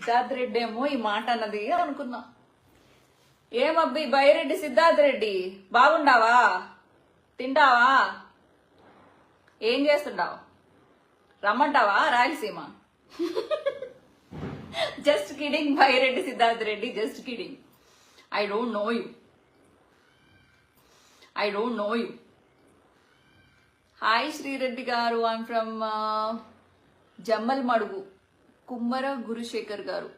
సిద్ధార్థ్ రెడ్డి ఏమో ఈ మాట అన్నది అనుకున్నా. ఏమబ్బి బైరెడ్డి సిద్ధార్థ్ రెడ్డి బాగుండావా? తింటావా? ఏం చేస్తుండావు రమ్మంటావా? Rayalaseema? Just kidding Byreddy Siddharth Reddy just kidding I don't no you I don't no you hi Sri Reddy గారు. ఐమ్ ఫ్రమ్ uh, జమ్మల్ మడుగు కుమ్మర గురుశేఖర్ గారు.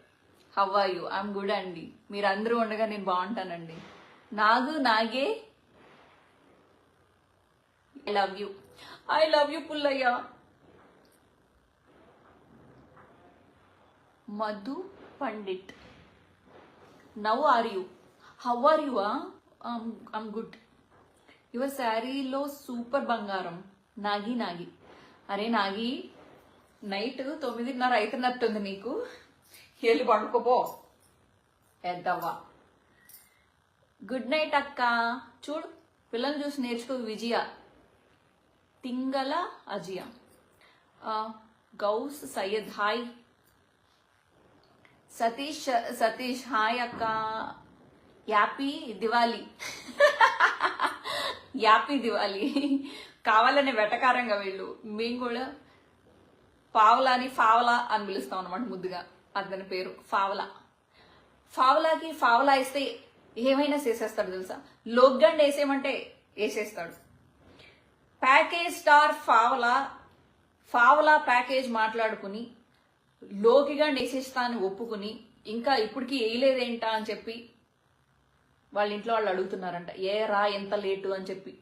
హవ్వాయు ఆర్ ఐఎమ్ గుడ్ అండి. మీరు అందరూ ఉండగా నేను బాగుంటానండి. Nagu నాగే I love you I love you Pullaiah. Madhu Pandit. Now are you how are you I'm good your శారీలో సూపర్ బంగారం. నాగి నాగి. అరే నాగి నైట్ తొమ్మిదిన్నర అవుతున్నట్టుంది నీకు. వెళ్ళి పడుకోపో. పెద్దవ్వా. గుడ్ నైట్ అక్క. చూడు పిల్లల్ని చూసి నేర్చుకో విజయ. తింగల అజియ. గౌస్ సయ్యద్ హాయ్. సతీష్ సతీష్ హాయ్ అక్క. యాపీ దివాలి యాపీ దివాలి కావాలనే వెటకారంగా వీళ్ళు. మేము కూడా పావలాని ఫావలా అని పిలుస్తాం అనమాట ముద్దుగా. అతని పేరు ఫావలా. ఫావలాకి ఫావలా ఇస్తే ఏమైనా చేసేస్తాడు తెలుసా? లోగ్గండ్ వేసేయమంటే వేసేస్తాడు. ప్యాకేజ్ స్టార్ ఫావలా ఫావలా ప్యాకేజ్ మాట్లాడుకుని లోకిగా వేసేస్తాను ఒప్పుకుని ఇంకా ఇప్పటికీ వేయలేదేంటా అని చెప్పి వాళ్ళ ఇంట్లో వాళ్ళు అడుగుతున్నారంట. ఏ రా ఎంత లేటు అని చెప్పి.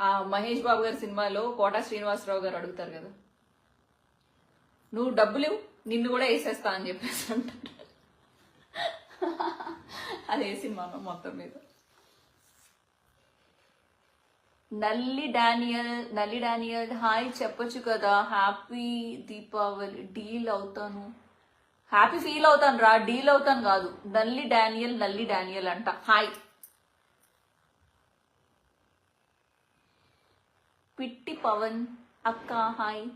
ఆ మహేష్ బాబు గారి సినిమాలో కోటా శ్రీనివాసరావు గారు అడుగుతారు కదా. నువ్వు డబ్బులు నిన్ను కూడా వేసేస్తా అని చెప్పేసి అంటారు. అదే మనం మొత్తం మీద? Nalli Daniel Nalli Daniel hi చెప్పొచ్చు కదా హ్యాపీ దీపావళి డీల్ అవుతాను. హ్యాపీ ఫీల్ అవుతాను రా డీల్ అవుతాను కాదు. నల్లి డానియల్ నల్లి డానియల్ అంట. హాయ్. పిట్టి పవన్ అక్క హాయ్.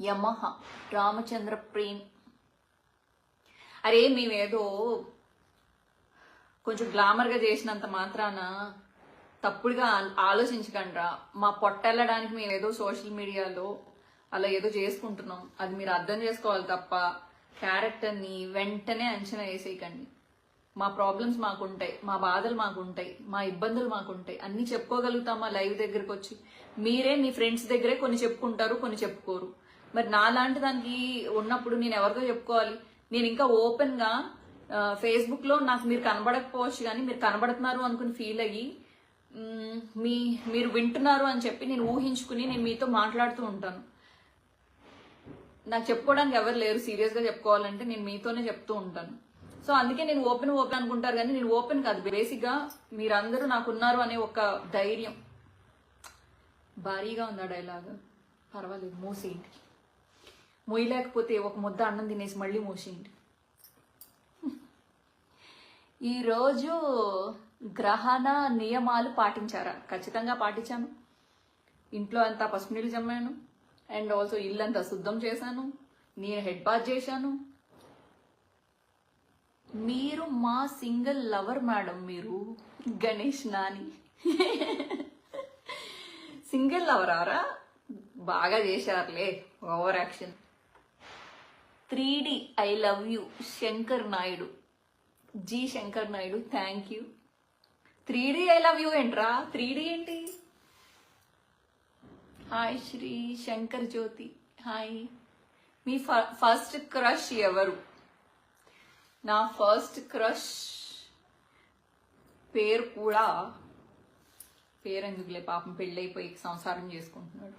యమహ రామచంద్ర ప్రేమ్. అరే మేమేదో కొంచెం గ్లామర్గా చేసినంత మాత్రాన తప్పుడుగా ఆ- ఆలోచించకండ్రా. మా పొట్టెళ్ళడానికి మేము ఏదో సోషల్ మీడియాలో అలా ఏదో చేసుకుంటున్నాం. అది మీరు అర్థం చేసుకోవాలి తప్ప క్యారెక్టర్ని వెంటనే అంచనా వేసేయకండి. మా ప్రాబ్లమ్స్ మాకుంటాయి మా బాధలు మాకుంటాయి మా ఇబ్బందులు మాకుంటాయి. అన్ని చెప్పుకోగలుగుతామా లైవ్ దగ్గరకు వచ్చి మీరే మీ ఫ్రెండ్స్ దగ్గరే కొన్ని చెప్పుకుంటారు కొన్ని చెప్పుకోరు. మరి నా లాంటి దానికి ఉన్నప్పుడు నేను ఎవరితో చెప్పుకోవాలి? నేను ఇంకా ఓపెన్గా ఫేస్బుక్లో నాకు మీరు కనబడకపోవచ్చు కానీ మీరు కనబడుతున్నారు అనుకుని ఫీల్ అయ్యి మీ మీరు వింటున్నారు అని చెప్పి నేను ఊహించుకుని నేను మీతో మాట్లాడుతూ ఉంటాను. నాకు చెప్పుకోవడానికి ఎవరు లేరు సీరియస్గా చెప్పుకోవాలంటే నేను మీతోనే చెప్తూ ఉంటాను. సో అందుకే నేను ఓపెన్ ఓపెన్ అనుకుంటారు కానీ నేను ఓపెన్ కాదు. బేసిక్గా మీరందరూ నాకున్నారు అనే ఒక ధైర్యం. భారీగా ఉందా డైలాగ్. పర్వాలేదు మూసేయండి. మొయ్యలేకపోతే ఒక ముద్ద అన్నం తినేసి మళ్ళీ మోసేయండి. ఈరోజు గ్రహణ నియమాలు పాటించారా? ఖచ్చితంగా పాటించాను. ఇంట్లో అంతా పసుపు నీళ్ళు జమ్మాను. అండ్ ఆల్సో ఇల్లంతా శుద్ధం చేశాను. నేను హెడ్ బాత్ చేశాను. మీరు మా సింగిల్ లవర్ మేడం మీరు. గణేష్ నాని. సింగిల్ లవరారా? బాగా చేశారులే. Over action. Three D I love you Shankar Naidu. G Shankar Naidu thank you. Three D I love you ఏంట్రా? త్రీ డి ఏంటి? హాయ్ శ్రీ శంకర్ జ్యోతి. హాయ్. మీ ఫస్ట్ క్రష్ ఎవరు? నా ఫస్ట్ క్రష్ పేరు కూడా పేరు ఎందుకులే పాపం పెళ్ళైపోయి సంసారం చేసుకుంటున్నాడు.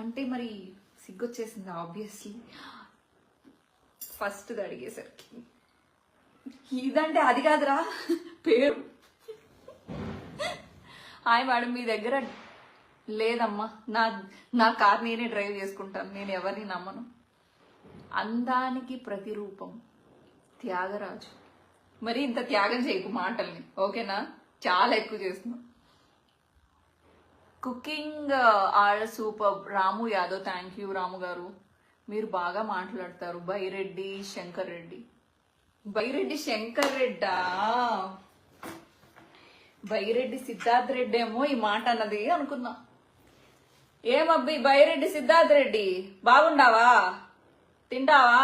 అంటే మరి సిగ్గొచ్చేసింది ఆబ్వియస్లీ ఫస్ట్ అడిగేసరికి ఇదంటే అది కాదురా పేరు హాయ్ మేడం మీ దగ్గర లేదమ్మా నా నా కార్ నేనే డ్రైవ్ చేసుకుంటాను నేను ఎవరిని నమ్మను అందానికి ప్రతిరూపం త్యాగరాజు మరి ఇంత త్యాగం చేయకు మాటల్ని ఓకేనా చాలా ఎక్కువ చేస్తున్నావు cooking are super. Ramu Yadav thank you Ramu గారు. మీరు బాగా మాట్లాడతారు. బైరెడ్డి శంకర్ రెడ్డి. బైరెడ్డి శంకర్ రెడ్డా? బైరెడ్డి సిద్ధార్థ్ రెడ్డి ఏమో ఈ మాట అన్నది అనుకున్నా. ఏమబ్బి బైరెడ్డి సిద్ధార్థ్ రెడ్డి? బాగుండావా? తింటావా?